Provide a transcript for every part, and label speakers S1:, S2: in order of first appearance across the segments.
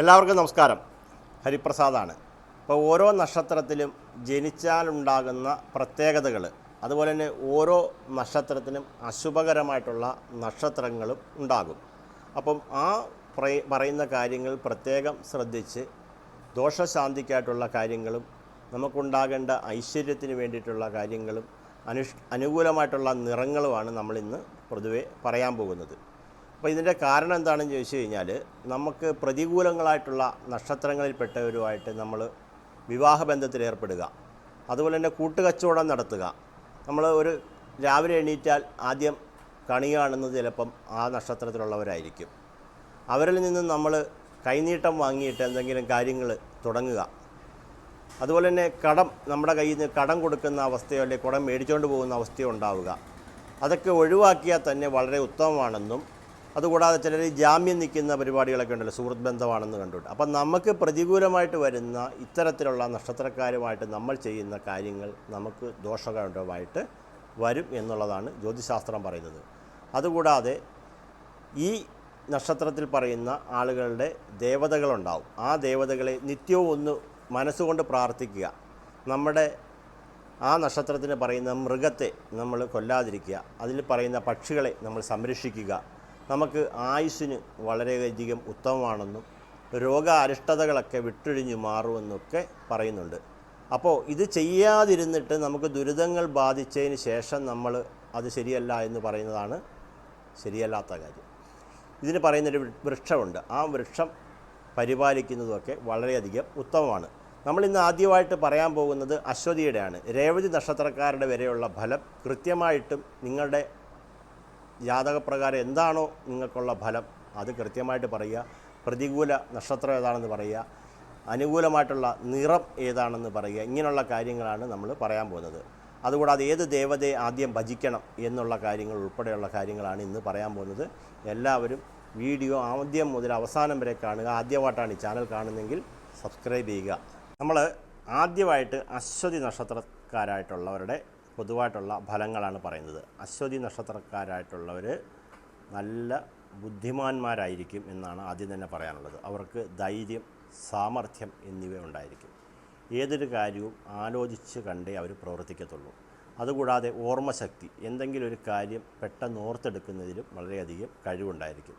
S1: എല്ലാവർക്കും നമസ്കാരം. ഹരിപ്രസാദാണ്. ഇപ്പോൾ ഓരോ നക്ഷത്രത്തിലും ജനിച്ചാലുണ്ടാകുന്ന പ്രത്യേകതകൾ അതുപോലെ തന്നെ ഓരോ നക്ഷത്രത്തിനും അശുഭകരമായിട്ടുള്ള നക്ഷത്രങ്ങളും ഉണ്ടാകും. അപ്പം ആ പറയുന്ന കാര്യങ്ങൾ പ്രത്യേകം ശ്രദ്ധിച്ച് ദോഷശാന്തിക്കായിട്ടുള്ള കാര്യങ്ങളും നമുക്കുണ്ടാകേണ്ട ഐശ്വര്യത്തിന് വേണ്ടിയിട്ടുള്ള കാര്യങ്ങളും അനുഷ് അനുകൂലമായിട്ടുള്ള നിറങ്ങളുമാണ് നമ്മളിന്ന് പൊതുവെ പറയാൻ പോകുന്നത്. അപ്പോൾ ഇതിന്റെ കാരണം എന്താണെന്ന് ചോദിച്ചു കഴിഞ്ഞാൽ നമുക്ക് പ്രതികൂലങ്ങളായിട്ടുള്ള നക്ഷത്രങ്ങളിൽപ്പെട്ടവരുമായിട്ട് നമ്മൾ വിവാഹബന്ധത്തിൽ ഏർപ്പെടുക. അതുപോലെ തന്നെ കൂട്ടുകച്ചവടം നടത്തുക. നമ്മൾ ഒരു രാവിലെ എണീറ്റാൽ ആദ്യം കണി കാണുന്നത് ചിലപ്പം ആ നക്ഷത്രത്തിലുള്ളവരായിരിക്കും. അവരിൽ നിന്ന് നമ്മൾ കൈനീട്ടം വാങ്ങിയിട്ട് എന്തെങ്കിലും കാര്യങ്ങൾ തുടങ്ങുക. അതുപോലെ തന്നെ കടം നമ്മുടെ കയ്യിൽ നിന്ന് കടം കൊടുക്കുന്ന അവസ്ഥയോ അല്ലെങ്കിൽ കുടം മേടിച്ചുകൊണ്ട് പോകുന്ന അവസ്ഥയോ ഉണ്ടാവുക. അതൊക്കെ ഒഴിവാക്കിയാൽ തന്നെ വളരെ ഉത്തമമാണെന്നും അതുകൂടാതെ ചിലർ ജാമ്യം നിൽക്കുന്ന പരിപാടികളൊക്കെ ഉണ്ടല്ലോ സുഹൃത്ത് ബന്ധമാണെന്ന് കണ്ടുകൊണ്ട് അപ്പം നമുക്ക് പ്രതികൂലമായിട്ട് വരുന്ന ഇത്തരത്തിലുള്ള നക്ഷത്രക്കാരുമായിട്ട് നമ്മൾ ചെയ്യുന്ന കാര്യങ്ങൾ നമുക്ക് ദോഷകരമായിട്ട് വരും എന്നുള്ളതാണ് ജ്യോതിശാസ്ത്രം പറയുന്നത്. അതുകൂടാതെ ഈ നക്ഷത്രത്തിൽ പറയുന്ന ആളുകളുടെ ദേവതകളുണ്ടാവും. ആ ദേവതകളെ നിത്യവും ഒന്ന് മനസ്സുകൊണ്ട് പ്രാർത്ഥിക്കുക. നമ്മുടെ ആ നക്ഷത്രത്തിന് പറയുന്ന മൃഗത്തെ നമ്മൾ കൊല്ലാതിരിക്കുക. അതിൽ പറയുന്ന പക്ഷികളെ നമ്മൾ സംരക്ഷിക്കുക. നമുക്ക് ആയുസ്സിന് വളരെയധികം ഉത്തമമാണെന്നും രോഗാരിഷ്ടതകളൊക്കെ വിട്ടൊഴിഞ്ഞു മാറുമെന്നൊക്കെ പറയുന്നുണ്ട്. അപ്പോൾ ഇത് ചെയ്യാതിരുന്നിട്ട് നമുക്ക് ദുരിതങ്ങൾ ബാധിച്ചതിന് ശേഷം നമ്മൾ അത് ശരിയല്ല എന്ന് പറയുന്നതാണ് ശരിയല്ലാത്ത കാര്യം. ഇതിന് പറയുന്നൊരു വൃക്ഷമുണ്ട്. ആ വൃക്ഷം പരിപാലിക്കുന്നതുമൊക്കെ വളരെയധികം ഉത്തമമാണ്. നമ്മൾ ഇന്ന് ആദ്യമായിട്ട് പറയാൻ പോകുന്നത് അശ്വതിയുടെയാണ്. രേവതി നക്ഷത്രക്കാരുടെ വരെയുള്ള ഫലം കൃത്യമായിട്ടും നിങ്ങളുടെ ജാതകപ്രകാരം എന്താണോ നിങ്ങൾക്കുള്ള ഫലം അത് കൃത്യമായിട്ട് പറയുക. പ്രതികൂല നക്ഷത്രം ഏതാണെന്ന് പറയുക. അനുകൂലമായിട്ടുള്ള നിറം ഏതാണെന്ന് പറയുക. ഇങ്ങനെയുള്ള കാര്യങ്ങളാണ് നമ്മൾ പറയാൻ പോകുന്നത്. അതുകൂടാതെ ഏത് ദേവതയെ ആദ്യം ഭജിക്കണം എന്നുള്ള കാര്യങ്ങൾ ഉൾപ്പെടെയുള്ള കാര്യങ്ങളാണ് ഇന്ന് പറയാൻ പോകുന്നത്. എല്ലാവരും വീഡിയോ ആദ്യം മുതൽ അവസാനം വരെ കാണുക. ആദ്യമായിട്ടാണ് ഈ ചാനൽ കാണുന്നതെങ്കിൽ സബ്സ്ക്രൈബ് ചെയ്യുക. നമ്മൾ ആദ്യമായിട്ട് അശ്വതി നക്ഷത്രക്കാരായിട്ടുള്ളവരുടെ പൊതുവായിട്ടുള്ള ഫലങ്ങളാണ് പറയുന്നത്. അശ്വതി നക്ഷത്രക്കാരായിട്ടുള്ളവർ നല്ല ബുദ്ധിമാന്മാരായിരിക്കും എന്നാണ് ആദ്യം തന്നെ പറയാനുള്ളത്. അവർക്ക് ധൈര്യം സാമർഥ്യം എന്നിവ ഉണ്ടായിരിക്കും. ഏതൊരു കാര്യവും ആലോചിച്ച് കണ്ടേ അവർ പ്രവർത്തിക്കത്തുള്ളൂ. അതുകൂടാതെ ഓർമ്മശക്തി എന്തെങ്കിലും ഒരു കാര്യം പെട്ടെന്ന് ഓർത്തെടുക്കുന്നതിലും വളരെയധികം കഴിവുണ്ടായിരിക്കും.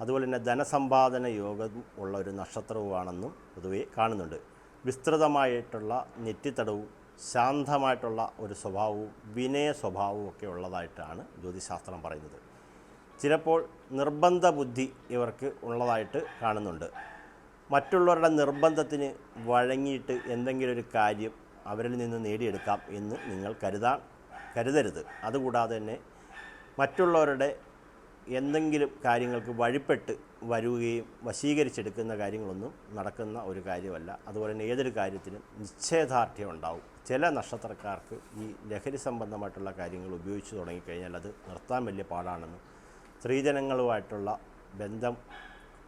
S1: അതുപോലെ തന്നെ ധനസമ്പാദന യോഗം ഉള്ള ഒരു നക്ഷത്രവുമാണെന്നും പൊതുവെ കാണുന്നുണ്ട്. വിസ്തൃതമായിട്ടുള്ള നെറ്റിത്തടവും ശാന്തമായിട്ടുള്ള ഒരു സ്വഭാവവും വിനയ സ്വഭാവവും ഒക്കെ ഉള്ളതായിട്ടാണ് ജ്യോതിശാസ്ത്രം പറയുന്നത്. ചിലപ്പോൾ നിർബന്ധ ബുദ്ധി ഇവർക്ക് ഉള്ളതായിട്ട് കാണുന്നുണ്ട്. മറ്റുള്ളവരുടെ നിർബന്ധത്തിന് വഴങ്ങിയിട്ട് എന്തെങ്കിലും ഒരു കാര്യം അവരിൽ നിന്ന് നേടിയെടുക്കാം എന്ന് നിങ്ങൾ കരുതാൻ കരുതരുത്. അതുകൂടാതെ തന്നെ മറ്റുള്ളവരുടെ എന്തെങ്കിലും കാര്യങ്ങൾക്ക് വഴിപ്പെട്ട് വരുകയും വശീകരിച്ചെടുക്കുന്ന കാര്യങ്ങളൊന്നും നടക്കുന്ന ഒരു കാര്യമല്ല. അതുപോലെ തന്നെ ഏതൊരു കാര്യത്തിനും നിശ്ചയദാർഢ്യം ഉണ്ടാവും. ചില നക്ഷത്രക്കാർക്ക് ഈ ലഹരി സംബന്ധമായിട്ടുള്ള കാര്യങ്ങൾ ഉപയോഗിച്ച് തുടങ്ങിക്കഴിഞ്ഞാൽ അത് നിർത്താൻ വലിയ പാടാണെന്നും സ്ത്രീജനങ്ങളുമായിട്ടുള്ള ബന്ധം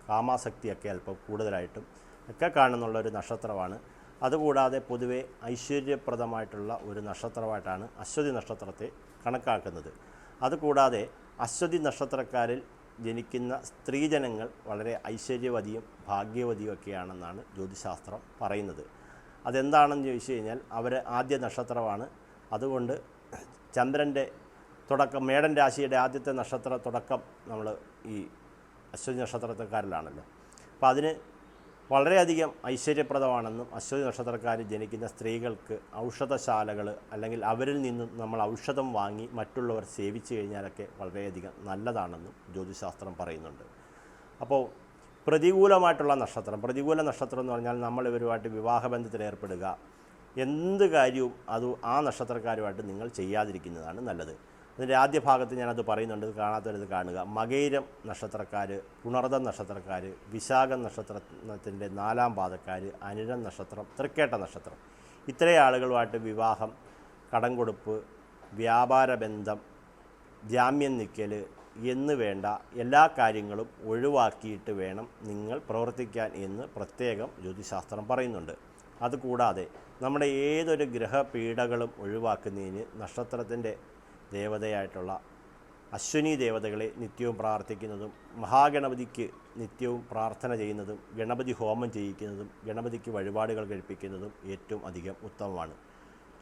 S1: കാമാസക്തിയൊക്കെ അല്പം കൂടുതലായിട്ടും ഒക്കെ കാണുന്നുള്ള ഒരു നക്ഷത്രമാണ്. അതുകൂടാതെ പൊതുവെ ഐശ്വര്യപ്രദമായിട്ടുള്ള ഒരു നക്ഷത്രമായിട്ടാണ് അശ്വതി നക്ഷത്രത്തെ കണക്കാക്കുന്നത്. അതുകൂടാതെ അശ്വതി നക്ഷത്രക്കാരിൽ ജനിക്കുന്ന സ്ത്രീജനങ്ങൾ വളരെ ഐശ്വര്യവതിയും ഭാഗ്യവതിയും ഒക്കെയാണെന്നാണ് ജ്യോതിശാസ്ത്രം പറയുന്നത്. അതെന്താണെന്ന് ചോദിച്ചു കഴിഞ്ഞാൽ അവർ ആദ്യ നക്ഷത്രമാണ്. അതുകൊണ്ട് ചന്ദ്രന്റെ തുടക്കം മേടൻ രാശിയുടെ ആദ്യത്തെ നക്ഷത്ര തുടക്കം നമ്മൾ ഈ അശ്വതി നക്ഷത്രക്കാരിലാണല്ലോ. അപ്പോൾ അതിന് വളരെയധികം ഐശ്വര്യപ്രദമാണെന്നും അശ്വതി നക്ഷത്രക്കാർ ജനിക്കുന്ന സ്ത്രീകൾക്ക് ഔഷധശാലകൾ അല്ലെങ്കിൽ അവരിൽ നിന്നും നമ്മൾ ഔഷധം വാങ്ങി മറ്റുള്ളവർ സേവിച്ചു കഴിഞ്ഞാലൊക്കെ വളരെയധികം നല്ലതാണെന്നും ജ്യോതിശാസ്ത്രം പറയുന്നുണ്ട്. അപ്പോൾ പ്രതികൂലമായിട്ടുള്ള നക്ഷത്രം പ്രതികൂല നക്ഷത്രം എന്ന് പറഞ്ഞാൽ നമ്മൾ ഇവരുമായിട്ട് വിവാഹബന്ധത്തിൽ ഏർപ്പെടുക എന്ത് കാര്യവും അത് ആ നക്ഷത്രക്കാരുമായിട്ട് നിങ്ങൾ ചെയ്യാതിരിക്കുന്നതാണ് നല്ലത്. അതിന്റെ ആദ്യ ഭാഗത്ത് ഞാനത് പറയുന്നുണ്ട്. കാണാത്തവരത് കാണുക. മകൈരം നക്ഷത്രക്കാർ പുണർദം നക്ഷത്രക്കാർ വിശാഖ നക്ഷത്രത്തിന്റെ നാലാം പാദക്കാർ അനിഴം നക്ഷത്രം തൃക്കേട്ട നക്ഷത്രം. ഇത്രയും ആളുകളുമായിട്ട് വിവാഹം കടം കൊടുപ്പ് വ്യാപാര ബന്ധം ജാമ്യം നിൽക്കൽ എന്ന് വേണ്ട എല്ലാ കാര്യങ്ങളും ഒഴിവാക്കിയിട്ട് വേണം നിങ്ങൾ പ്രവർത്തിക്കാൻ എന്ന് പ്രത്യേകം ജ്യോതിശാസ്ത്രം പറയുന്നുണ്ട്. അതുകൂടാതെ നമ്മുടെ ഏതൊരു ഗ്രഹപീഠകളും ഒഴിവാക്കുന്നതിന് നക്ഷത്രത്തിന്റെ ദേവതയായിട്ടുള്ള അശ്വിനി ദേവതകളെ നിത്യവും പ്രാർത്ഥിക്കുന്നതും മഹാഗണപതിക്ക് നിത്യവും പ്രാർത്ഥന ചെയ്യുന്നതും ഗണപതി ഹോമം ചെയ്യിക്കുന്നതും ഗണപതിക്ക് വഴിപാടുകൾ കഴിപ്പിക്കുന്നതും ഏറ്റവും അധികം ഉത്തമമാണ്.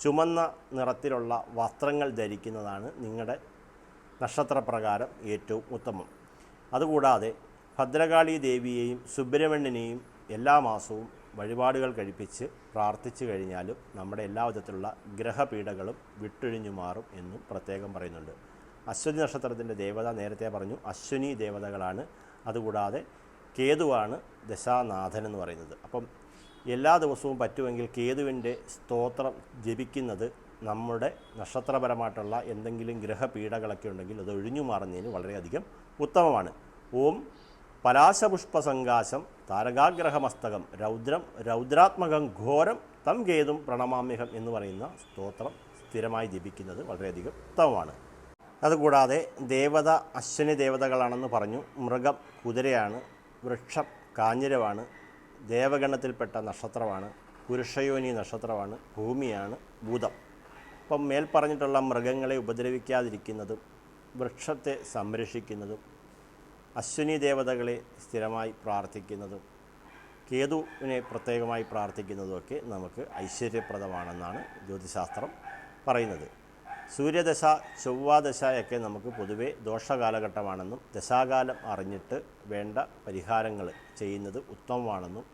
S1: ചുമന്ന നിറത്തിലുള്ള വസ്ത്രങ്ങൾ ധരിക്കുന്നതാണ് നിങ്ങളുടെ നക്ഷത്രപ്രകാരം ഏറ്റവും ഉത്തമം. അതുകൂടാതെ ഭദ്രകാളി ദേവിയെയും സുബ്രഹ്മണ്യനെയും എല്ലാ മാസവും വഴിപാടുകൾ കഴിപ്പിച്ച് പ്രാർത്ഥിച്ചു കഴിഞ്ഞാലും നമ്മുടെ എല്ലാ വിധത്തിലുള്ള ഗ്രഹപീഠകളും വിട്ടൊഴിഞ്ഞു മാറും എന്നും പ്രത്യേകം പറയുന്നുണ്ട്. അശ്വതി നക്ഷത്രത്തിന്റെ ദേവത നേരത്തെ പറഞ്ഞു അശ്വിനി ദേവതകളാണ്. അതുകൂടാതെ കേതുവാണ് ദശാനാഥൻ എന്ന് പറയുന്നത്. അപ്പം എല്ലാ ദിവസവും പറ്റുമെങ്കിൽ കേതുവിന്റെ സ്തോത്രം ജപിക്കുന്നത് നമ്മുടെ നക്ഷത്രപരമായിട്ടുള്ള എന്തെങ്കിലും ഗ്രഹപീഠകളൊക്കെ ഉണ്ടെങ്കിൽ അത് ഒഴിഞ്ഞു മാറുന്നതിന് വളരെയധികം ഉത്തമമാണ്. ഓം പലാശപുഷ്പസങ്കാശം താരകാഗ്രഹമസ്തകം രൗദ്രം രൗദ്രാത്മകം ഘോരം തം കേതും പ്രണമാമ്യഹം എന്ന് പറയുന്ന സ്തോത്രം സ്ഥിരമായി ജപിക്കുന്നത് വളരെയധികം ഉത്തമമാണ്. അതുകൂടാതെ ദേവത അശ്വനി ദേവതകളാണെന്ന് പറഞ്ഞു മൃഗം കുതിരയാണ് വൃക്ഷം കാഞ്ഞിരമാണ് ദേവഗണത്തിൽപ്പെട്ട നക്ഷത്രമാണ് പുരുഷയോനി നക്ഷത്രമാണ് ഭൂമിയാണ് ഭൂതം. അപ്പം മേൽ പറഞ്ഞിട്ടുള്ള മൃഗങ്ങളെ ഉപദ്രവിക്കാതിരിക്കുന്നതും വൃക്ഷത്തെ സംരക്ഷിക്കുന്നതും അശ്വിനി ദേവതകളെ സ്ഥിരമായി പ്രാർത്ഥിക്കുന്നതും കേതുവിനെ പ്രത്യേകമായി പ്രാർത്ഥിക്കുന്നതുമൊക്കെ നമുക്ക് ഐശ്വര്യപ്രദമാണെന്നാണ് ജ്യോതിശാസ്ത്രം പറയുന്നത്. സൂര്യദശ ചൊവ്വാദശയൊക്കെ നമുക്ക് പൊതുവേ ദോഷകാലഘട്ടമാണെന്നും ദശാകാലം അറിഞ്ഞിട്ട് വേണ്ട പരിഹാരങ്ങൾ ചെയ്യുന്നത് ഉത്തമമാണെന്നും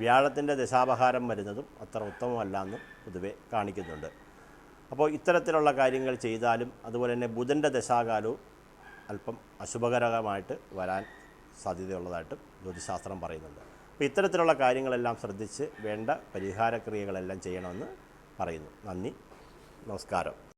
S1: വ്യാഴത്തിന്റെ ദശാപഹാരം വരുന്നതും അത്ര ഉത്തമമല്ല എന്നും പൊതുവെ കാണിക്കുന്നുണ്ട്. അപ്പോൾ ഇത്തരത്തിലുള്ള കാര്യങ്ങൾ ചെയ്താലും അതുപോലെ തന്നെ ബുധന്റെ ദശാകാലവും അല്പം അശുഭകരമായിട്ട് വരാൻ സാധ്യതയുള്ളതായിട്ടും ജ്യോതിശാസ്ത്രം പറയുന്നുണ്ട്. അപ്പോൾ ഇത്തരത്തിലുള്ള കാര്യങ്ങളെല്ലാം ശ്രദ്ധിച്ച് വേണ്ട പരിഹാരക്രിയകളെല്ലാം ചെയ്യണമെന്ന് പറയുന്നു. നന്ദി. നമസ്കാരം.